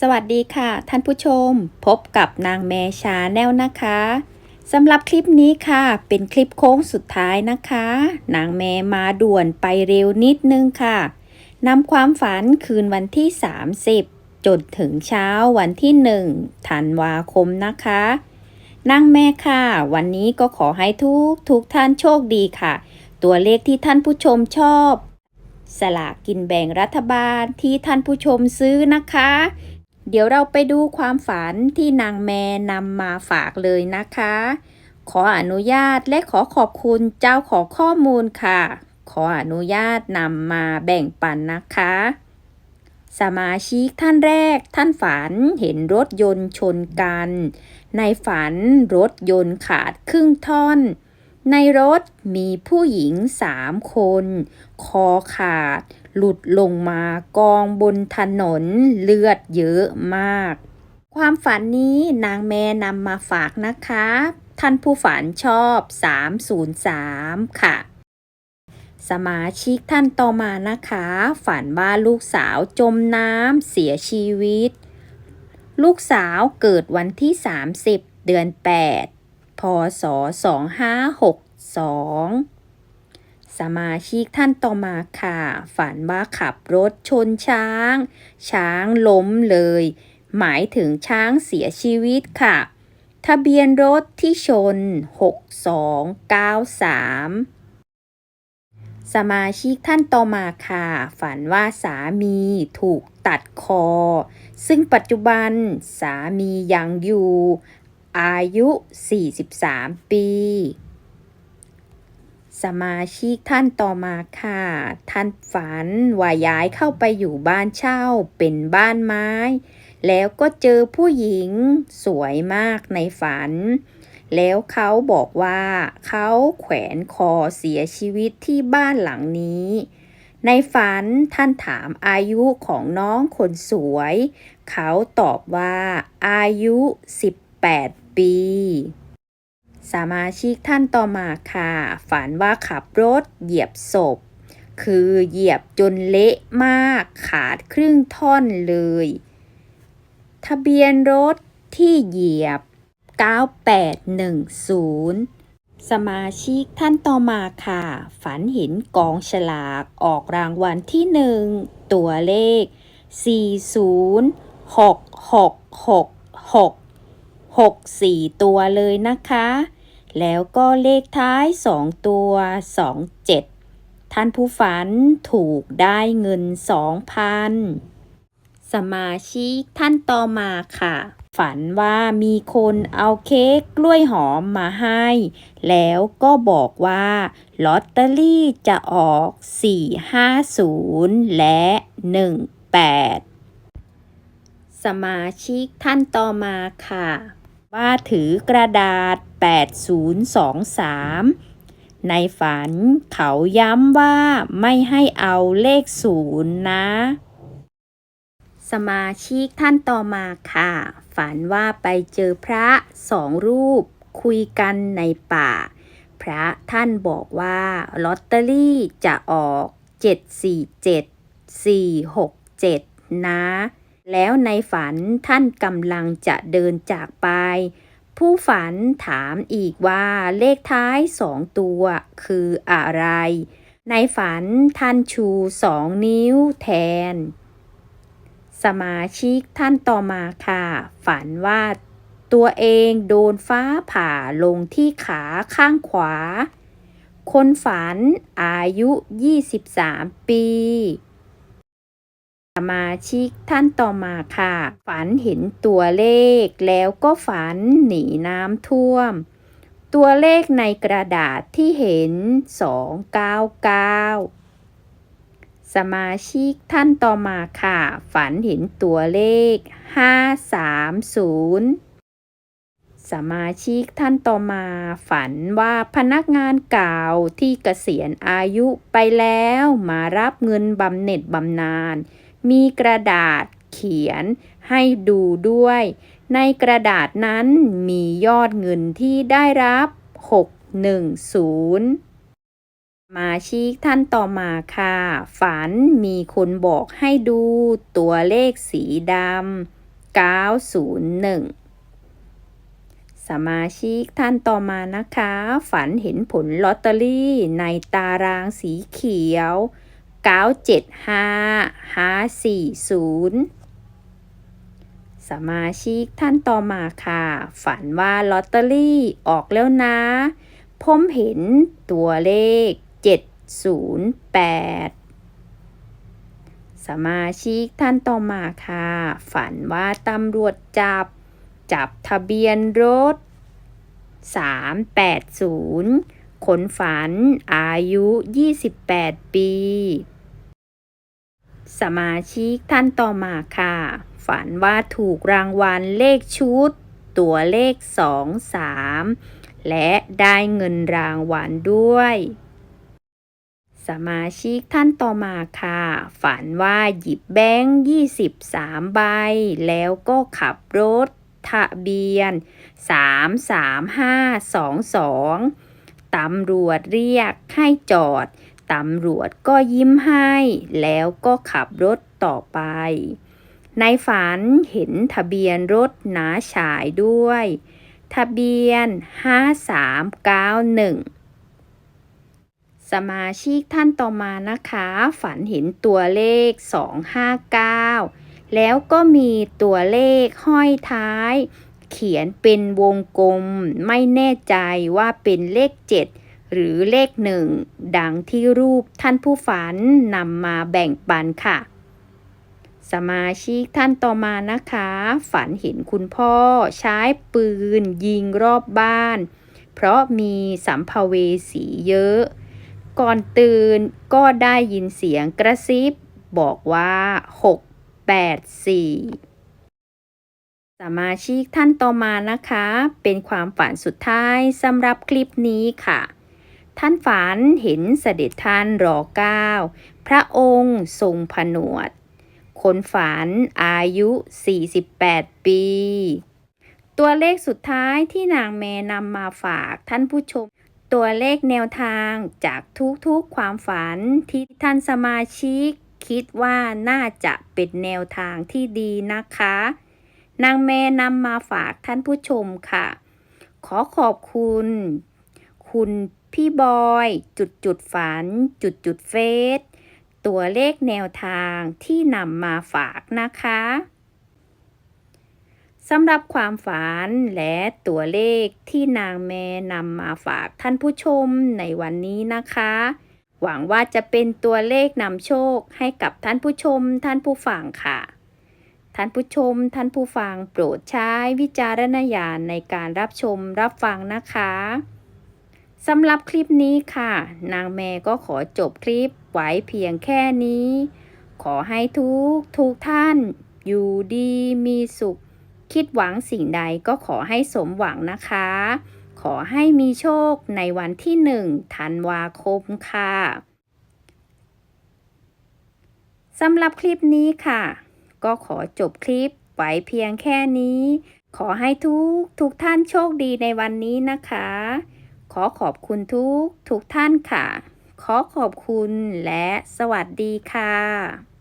สวัสดีค่ะ ท่านผู้ชม พบกับนางแมชาแนลนะคะสำหรับคลิปนี้ค่ะ เป็นคลิปโค้งสุดท้ายนะคะ นางแมมาด่วนไปเร็วนิดนึงค่ะนำความฝันคืนวันที่ 30 จนถึงเช้าวันที่ 1 ธันวาคมนะคะนางแม่ค่ะ วันนี้ก็ขอให้ทุกทุกท่านโชคดีค่ะ ตัวเลขที่ท่านผู้ชมชอบ สลากกินแบ่งรัฐบาลที่ท่านผู้ชมซื้อนะคะ เดี๋ยวเราไปดูความฝันที่นางแม่นำมาฝากเลยนะคะ ขออนุญาตและขอขอบคุณเจ้าของข้อมูลค่ะ ขออนุญาตนำมาแบ่งปันนะคะ สมาชิกท่านแรกท่านฝันเห็นรถยนต์ชนกัน ในฝันรถยนต์ขาดครึ่งท่อน ในรถมีผู้หญิงสามคน คอขาด หลุดลงมากองบนถนนเลือดเยอะมาก ความฝันนี้นางแม่นำมาฝากนะคะ ท่านผู้ฝันชอบ 303 ค่ะ สมาชิกท่านต่อมานะคะ ฝันว่าลูกสาวจมน้ำเสียชีวิต ลูกสาวเกิดวันที่ 30 เดือน 8 ศ 2562 สมาชิกท่านต่อมาค่ะ ฝันว่าขับรถชนช้าง ช้างล้มเลย หมายถึงช้างเสียชีวิตค่ะ ทะเบียนรถที่ชน 6293สมาชิกท่านต่อมาค่ะ ฝันว่าสามีถูกตัดคอ ซึ่งปัจจุบันสามียังอยู่ อายุ 43 ปี สมาชิกท่านต่อมาค่ะ ท่านฝันว่าย้ายเข้าไปอยู่บ้านเช่าเป็นบ้านไม้ แล้วก็เจอผู้หญิงสวยมากในฝัน แล้วเขาบอกว่าเขาแขวนคอเสียชีวิตที่บ้านหลังนี้ในฝันท่านถามอายุของน้องคนสวย เขาตอบว่าอายุ 18 ปี สมาชิกท่านต่อมาค่ะ ฝันว่าขับรถเหยียบศพ คือเหยียบจนเละมากขาดครึ่งท่อนเลย ทะเบียนรถที่เหยียบ 9810 สมาชิกท่านต่อมาค่ะ ฝันเห็นกองฉลากออกรางวัลที่หนึ่งตัวเลข 406666 64 ตัวเลยนะคะ แล้วก็เลขท้าย 2 ตัว 27 ท่านผู้ฝันถูกได้เงิน 2,000 สมาชิกท่านต่อมาค่ะ ฝันว่ามีคนเอาเค้กกล้วยหอมมาให้ แล้วก็บอกว่าลอตเตอรี่จะออก 450 และ 18สมาชิกท่านต่อมาค่ะ ว่าถือกระดาษ 8023 ในฝันเขาย้ำว่าไม่ให้เอาเลขศูนย์นะ สมาชิกท่านต่อมาค่ะ ฝันว่าไปเจอพระสองรูปคุยกันในป่า พระท่านบอกว่าลอตเตอรี่จะออก 747 467 นะ แล้วในฝันท่านกำลังจะเดินจากไป ผู้ฝันถามอีกว่าเลขท้ายสองตัวคืออะไร ในฝันท่านชูสองนิ้วแทน สมาชิกท่านต่อมาค่ะ ฝันว่าตัวเองโดนฟ้าผ่าลงที่ขาข้างขวา คนฝันอายุ 23 ปี มาชิกท่านต่อมาค่ะ ฝันเห็นตัวเลขแล้วก็ฝันหนีน้ำท่วม ตัวเลขในกระดาษที่เห็น 299 สมาชิกท่านต่อมาค่ะ ฝันเห็นตัวเลข 530 สมาชิกท่านต่อมา ฝันว่าพนักงานเก่าที่เกษียณอายุไปแล้วมารับเงินบำเหน็จบำนาญ มีกระดาษเขียนให้ดูด้วย ในกระดาษนั้นมียอดเงินที่ได้รับ 610มาชิกท่านต่อมาค่ะ ฝันมีคนบอกให้ดูตัวเลขสีดำ901 สมาชิกท่านต่อมานะคะ ฝันเห็นผลลอตเตอรี่ในตารางสีเขียว 975 540สมาชิกท่านต่อมาค่ะ ฝันว่าลอตเตอรี่ออกแล้วนะ ผมเห็นตัวเลข 708 สมาชิกท่านต่อมาค่ะ ฝันว่าตำรวจจับ จับทะเบียนรถ 380คนฝันอายุ 28 ปี สมาชิกท่านต่อมาค่ะ ฝันว่าถูกรางวัลเลขชุด ตัวเลข 2 3 และได้เงินรางวัลด้วย สมาชิกท่านต่อมาค่ะ ฝันว่าหยิบแบงค์23 ใบ แล้วก็ขับรถทะเบียน 33522ตำรวจเรียกให้จอด ตำรวจก็ยิ้มให้แล้วก็ขับรถต่อไป ในฝันเห็นทะเบียนรถหนาฉายด้วย ทะเบียน 5391 สมาชิกท่านต่อมานะคะ ฝันเห็นตัวเลข 259 แล้วก็มีตัวเลขห้อยท้าย เขียนเป็นวงกลม ไม่แน่ใจว่าเป็นเลข 7 หรือเลขหนึ่งดังที่รูปท่านผู้ฝันนำมาแบ่งปันค่ะ สมาชิกท่านต่อมานะคะ ฝันเห็นคุณพ่อใช้ปืนยิงรอบบ้าน เพราะมีสัมภเวสีเยอะ ก่อนตื่นก็ได้ยินเสียงกระซิบ บอกว่า 684สมาชิกท่านต่อมานะคะ เป็นความฝันสุดท้ายสำหรับคลิปนี้ค่ะ ท่านฝันเห็นเสด็จท่านรอเก้าพระองค์ทรงผนวด คนฝันอายุ 48 ปี ตัวเลขสุดท้ายที่นางแมนำมาฝากท่านผู้ชม ตัวเลขแนวทางจากทุกๆความฝันที่ท่านสมาชิก คิดว่าน่าจะเป็นแนวทางที่ดีนะคะ นางแม่นำมาฝากท่านผู้ชมค่ะ ขอขอบคุณ คุณ พี่บอย จุดจุดฝัน จุดจุดเฟสตัวเลขแนวทางที่นำมาฝากนะคะสำหรับความฝันและตัวเลขที่นางแม่นำมาฝากท่านผู้ชมในวันนี้นะคะ หวังว่าจะเป็นตัวเลขนำโชคให้กับท่านผู้ชมท่านผู้ฟังค่ะ ท่านผู้ชมท่านผู้ฟังโปรดใช้วิจารณญาณในการรับชมรับฟังนะคะ สำหรับคลิปนี้ค่ะ นางแม่ก็ขอจบคลิปไว้เพียงแค่นี้ ขอให้ทุกทุกท่าน อยู่ดีมีสุข คิดหวังสิ่งใดก็ขอให้สมหวังนะคะ ขอให้มีโชคในวันที่หนึ่งธันวาคมค่ะสำหรับคลิปนี้ค่ะ ก็ขอจบคลิปไว้เพียงแค่นี้ ขอให้ทุกทุกท่านโชคดีในวันนี้นะคะ ขอขอบคุณทุกทุกท่านค่ะ ขอขอบคุณและสวัสดีค่ะ